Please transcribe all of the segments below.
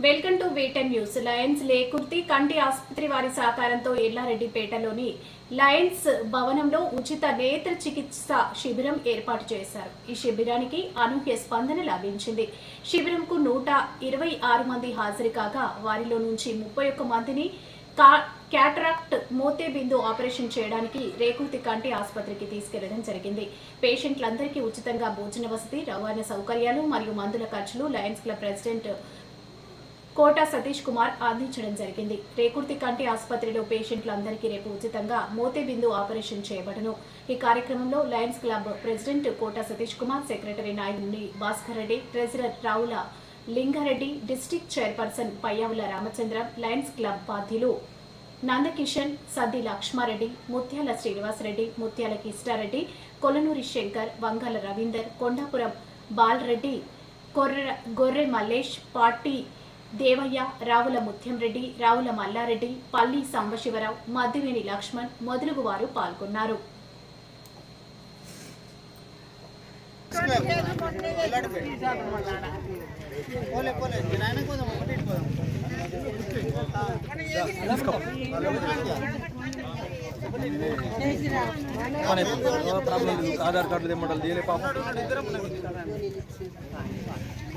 Welcome to Vetan news. Lions Lekurthi కంటి ఆసుపత్రి వారి సహకారంతో ఎల్లారెడ్డిపేటలోని లయన్స్ భవనంలో ఉచిత నేత్ర చికిత్స శిబిరం ఏర్పాటు చేశారు. ఈ శిబిరానికి అనూహ్య స్పందన లభించింది. శిబిరంకు నూట ఇరవై ఆరు మంది హాజరు కాగా వారిలో నుంచి ముప్పై ఒక్క మందిని కా- క్యాటరాక్ట్ మోతేబిందు ఆపరేషన్ చేయడానికి రేకుర్తి కంటి ఆసుపత్రికి తీసుకెళ్ళడం జరిగింది. పేషెంట్లందరికీ ఉచితంగా భోజన వసతి రవాణా సౌకర్యాలు మరియు మందుల ఖర్చులు Lions club president Kota Satish Kumar అందించడం జరిగింది. రేకుర్తి కంటి ఆసుపత్రిలో పేషెంట్లందరికీ రేపు ఉచితంగా మోతేబిందు ఆపరేషన్ చేయబడను. ఈ కార్యక్రమంలో Lions club president Kota Satish Kumar secretary Naidi Bhaskar Reddy treasurer Ravula Lingareddy district chairperson Payyavula Ramachandram Lions club బాధ్యులు నందకిషన్ సద్ది లక్ష్మారెడ్డి ముత్యాల శ్రీనివాసరెడ్డి ముత్యాల కిష్టారెడ్డి కొలనూరి శంకర్ వంగాల రవీందర్ కొండాపురం బాలరెడ్డి కొర్ర గొర్రె మల్లేష్ పార్టీ దేవయ్య రావుల ముత్యంరెడ్డి రావుల మల్లారెడ్డి పల్లి సాంబశివరావు మద్దివేని లక్ష్మణ్ మొదలగు వారు పాల్గొన్నారు. ఆధార్ కార్డులు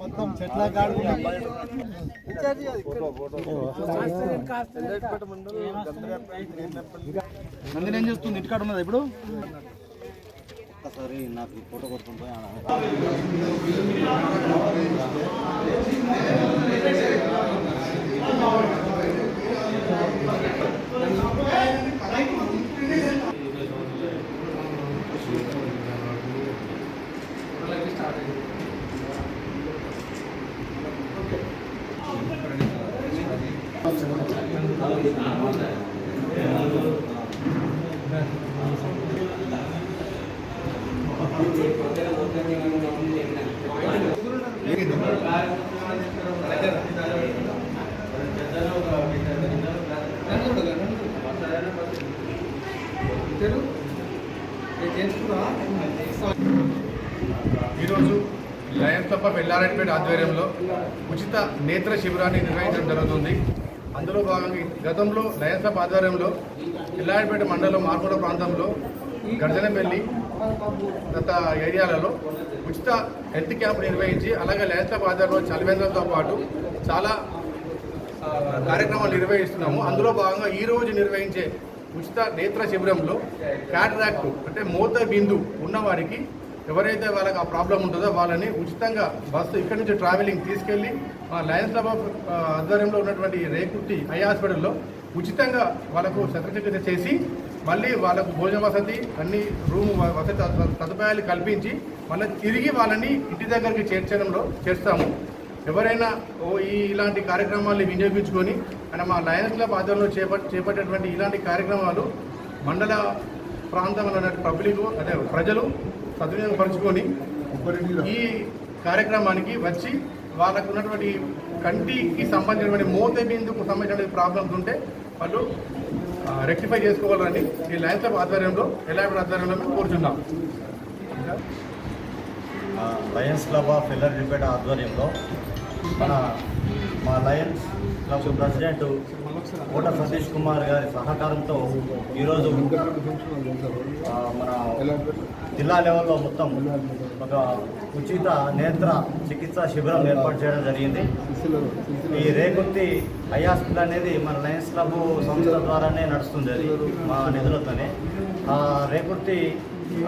మొత్తం చెట్ల కాడు నందిని ఏం చేస్తుంది? ఇంటికాడ ఉన్నది ఇప్పుడు? ఒకసారి నాకు ఫోటో కొట్టుకుంటా ఈరోజు లయన్స్ తప్ప వెల్లారెడ్డిపేట ఆధ్వర్యంలో ఉచిత నేత్ర శిబిరాన్ని నిర్వహించడం జరుగుతుంది. అందులో భాగంగా గతంలో లయన్స్ ఆధ్వర్యంలో ఇల్లాడిపేట మండలం మార్పుల ప్రాంతంలో గర్జనపల్లి గత ఏరియాలలో ఉచిత హెల్త్ క్యాంప్ నిర్వహించి అలాగే లయన్స్ ఆధ్వర్యంలో చలివేంద్రంతో పాటు చాలా కార్యక్రమాలు నిర్వహిస్తున్నాము. అందులో భాగంగా ఈ రోజు నిర్వహించే ఉచిత నేత్ర శిబిరంలో క్యాటరాక్ట్ అంటే మూత బిందు ఉన్నవారికి ఎవరైతే వాళ్ళకి ఆ ప్రాబ్లం ఉంటుందో వాళ్ళని ఉచితంగా బస్సు ఇక్కడి నుంచి ట్రావెలింగ్ తీసుకెళ్ళి మా లయన్స్ క్లబ్ ఆఫ్ ఆధ్వర్యంలో ఉన్నటువంటి రేకుర్తి ఐ హాస్పిటల్లో ఉచితంగా వాళ్ళకు శస్త్రచికిత్స చేసి మళ్ళీ వాళ్ళకు భోజన వసతి అన్ని రూమ్ వసతి సదుపాయాలు కల్పించి మళ్ళీ తిరిగి వాళ్ళని ఇంటి దగ్గరికి చేర్చడంలో చేస్తాము. ఎవరైనా ఓ ఈ ఇలాంటి కార్యక్రమాలు వినియోగించుకొని మన మా లయన్స్ క్లబ్ ఆధ్వర్యంలో చేపట్ చేపట్టేటువంటి ఇలాంటి కార్యక్రమాలు మండల ప్రాంతంలో ఉన్న పబ్లిక్ అదే ప్రజలు సద్వినియోగపరుచుకొని ఈ కార్యక్రమానికి వచ్చి వాళ్ళకు ఉన్నటువంటి కంటికి సంబంధించినటువంటి మోత బిందుకు సంబంధించిన ప్రాబ్లమ్స్ ఉంటే వాళ్ళు రెక్టిఫై చేసుకోవాలని ఈ లయన్స్ క్లబ్ ఆధ్వర్యంలో ఎలాంటి ఆధ్వర్యంలో మేము కోరుచున్నాం. లయన్స్ క్లబ్ ఆఫ్ ఎల్లరిపేట ఆధ్వర్యంలో మన మా Lions club president Kota Satish Kumar గారి సహకారంతో ఈరోజు మన జిల్లా లెవెల్లో మొత్తం ఒక ఉచిత నేత్ర చికిత్స శిబిరం ఏర్పాటు చేయడం జరిగింది. ఈ రేగుర్తి ఐ హాస్పిటల్ అనేది మన లయన్స్ క్లబ్ సంస్థ ద్వారానే నడుస్తుంది అది మా నిధులతోనే. ఆ రేగుర్తి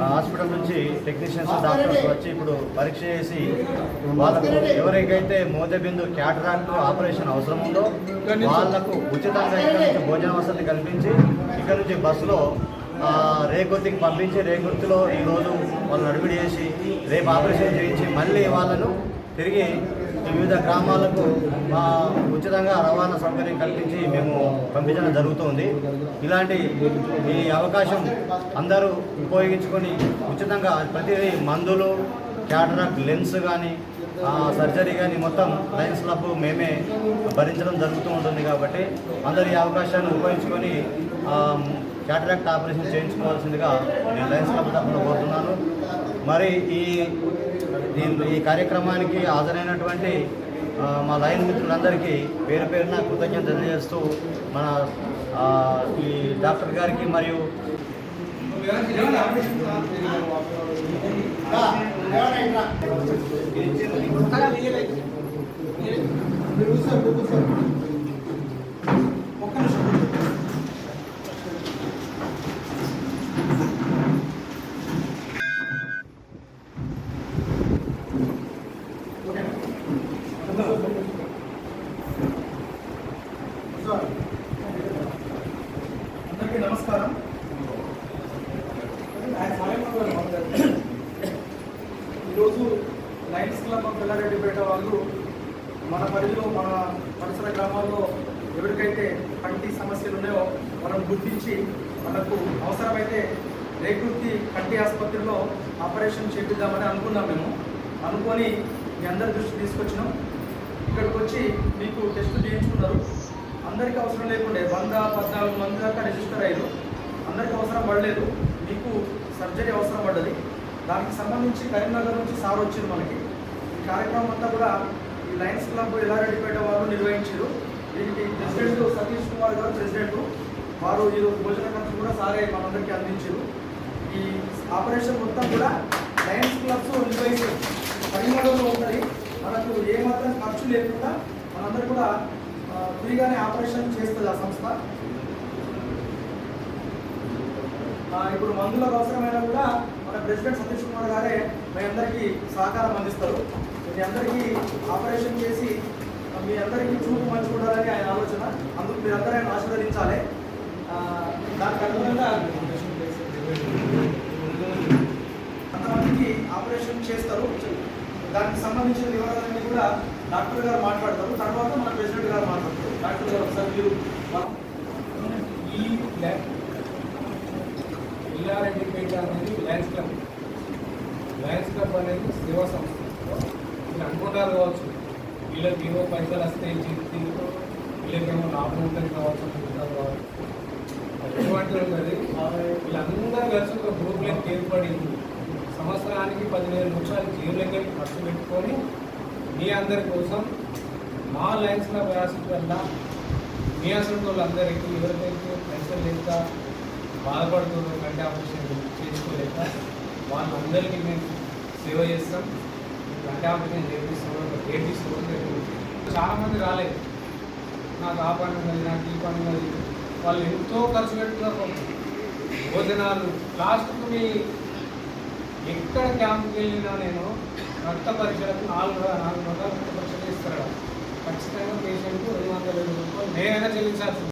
హాస్పిటల్ నుంచి టెక్నీషియన్స్ డాక్టర్స్ వచ్చి ఇప్పుడు పరీక్ష చేసి వాళ్ళకు ఎవరికైతే మోదబిందు క్యాటరాక్ట్ ఆపరేషన్ అవసరం ఉందో వాళ్ళకు ఉచితంగా ఇక్కడ నుంచి భోజన వసతి కల్పించి ఇక్కడ నుంచి బస్సులో ఆ, రేగుర్తికి పంపించి రేగుర్తిలో ఈరోజు వాళ్ళు నడిపిడి చేసి రేపు ఆపరేషన్ చేయించి మళ్ళీ వాళ్ళను తిరిగి వివిధ గ్రామాలకు మా ఉచితంగా రవాణా సౌకర్యం కల్పించి మేము పంపించడం జరుగుతుంది. ఇలాంటి ఈ అవకాశం అందరూ ఉపయోగించుకొని ఉచితంగా ప్రతి మందులు క్యాటరాక్ లెన్స్ కానీ సర్జరీ కానీ మొత్తం లయన్స్ క్లబ్ మేమే భరించడం జరుగుతూ ఉంటుంది కాబట్టి అందరు ఈ అవకాశాన్ని ఉపయోగించుకొని క్యాటరాక్ట్ ఆపరేషన్ చేయించుకోవాల్సిందిగా నేను లయన్స్ క్లబ్ తరఫున కోరుతున్నాను. మరి ఈ దీని ఈ కార్యక్రమానికి హాజరైనటువంటి మా లైన్ మిత్రులందరికీ పేరు పేరున కృతజ్ఞత తెలియజేస్తూ మన ఈ డాక్టర్ గారికి మరియు అందరికీ నమస్కారం ఈరోజు లయన్స్ క్లబ్ ఆఫ్ ఎల్లారెడ్డిపేట వాళ్ళు మన పరిధిలో మన పరిసర గ్రామాల్లో ఎవరికైతే కంటి సమస్యలు ఉన్నాయో మనం గుర్తించి మనకు అవసరమైతే రేకుర్తి కంటి ఆసుపత్రిలో ఆపరేషన్ చేపిద్దామని అనుకున్నాం మేము. అనుకొని మీ అందరి దృష్టి తీసుకొచ్చినాం. ఇక్కడికి వచ్చి మీకు టెస్ట్ చేయించుకున్నారు. అందరికీ అవసరం లేకుండే వంద పద్నాలుగు మంది దాకా రిజిస్టర్ అయ్యారు. అందరికీ అవసరం పడలేదు. మీకు సర్జరీ అవసరం పడ్డది. దానికి సంబంధించి కరీంనగర్ నుంచి సార్ వచ్చింది మనకి. ఈ కార్యక్రమం అంతా కూడా ఈ లయన్స్ క్లబ్ ఎల్లారెడ్డిపేట వారు నిర్వహించారు. దీనికి ప్రెసిడెంట్ సతీష్ కుమార్ గారు ప్రెసిడెంట్. వారు ఈరోజు భోజన ఖర్చు కూడా సారే మనందరికీ అందించారు. ఈ ఆపరేషన్ మొత్తం కూడా లయన్స్ క్లబ్స్ నిర్వహించారు కరీంనగర్లో ఉంటుంది మనకు ఏమాత్రం ఖర్చు లేకుండా మనందరూ కూడా ఫ్రీగానే ఆపరేషన్ చేస్తుంది ఆ సంస్థ. ఇప్పుడు మందులకు అవసరమైనా కూడా మన ప్రెసిడెంట్ సతీష్ కుమార్ గారే మీ అందరికీ సహకారం అందిస్తారు. మీ అందరికీ ఆపరేషన్ చేసి మీ అందరికీ చూపు మంచి ఉండాలని ఆయన ఆలోచన. అందుకు మీరందరూ ఆయన ఆశీర్వదించాలి. దానికి అనుగుణంగా అంతమందికి ఆపరేషన్ చేస్తారు. దానికి సంబంధించిన వివరాలన్నీ కూడా డాక్టర్ గారు మాట్లాడతారు. తర్వాత మన ప్రెసిడెంట్ గారు మాట్లాడతారు. డాక్టర్ గారు ఒకసారి మీరు ఈ ల్యా- ఇల్లారెడ్డిపేట అనేది లయన్స్ క్లబ్ లయన్స్ క్లబ్ అనేది సేవా సంస్థ. మీరు అనుకుంటారు కావచ్చు. వీళ్ళకి ఏమో పైసలు వస్తాయి చెప్పి వీళ్ళకేమో లాభం ఉంటుంది కావచ్చు అనుకుంటారు కావచ్చు. ఎటువంటి ఉంటుంది వీళ్ళందరూ కలిసి ఒక గ్రూప్ లెక్క ఏర్పడింది సంవత్సరానికి పదివేల నిమిషాలు జేబులకి ఖర్చు పెట్టుకొని మీ అందరి కోసం మా లయన్స్ క్లబ్ రాసిన వల్ల మీ అసలు వాళ్ళందరికీ ఎవరికైతే పైసలు లేక బాధపడుతున్న కంటే ఆపరేషన్ చేసుకోలేక వాళ్ళందరికీ మేము సేవ చేస్తాం. కంటే ఆపరేషన్ చేపిస్తాం ఒక చాలామంది రాలేదు. నాకు ఆ పని ఉన్నది నాకు ఈ పని ఉన్నది. వాళ్ళు ఎంతో ఖర్చు పెట్టుకున్నారు భోజనాలు. లాస్ట్కు మీ ఎక్కడ క్యాంప్కి వెళ్ళినా నేను రక్త పరీక్షలకు నాలుగు నాలుగు రకాల రక్త పరీక్షలు ఇస్తాడు ఖచ్చితంగా పేషెంట్కు రెండు వందల రూపాయలు నేనైనా చెల్లించాల్సింది.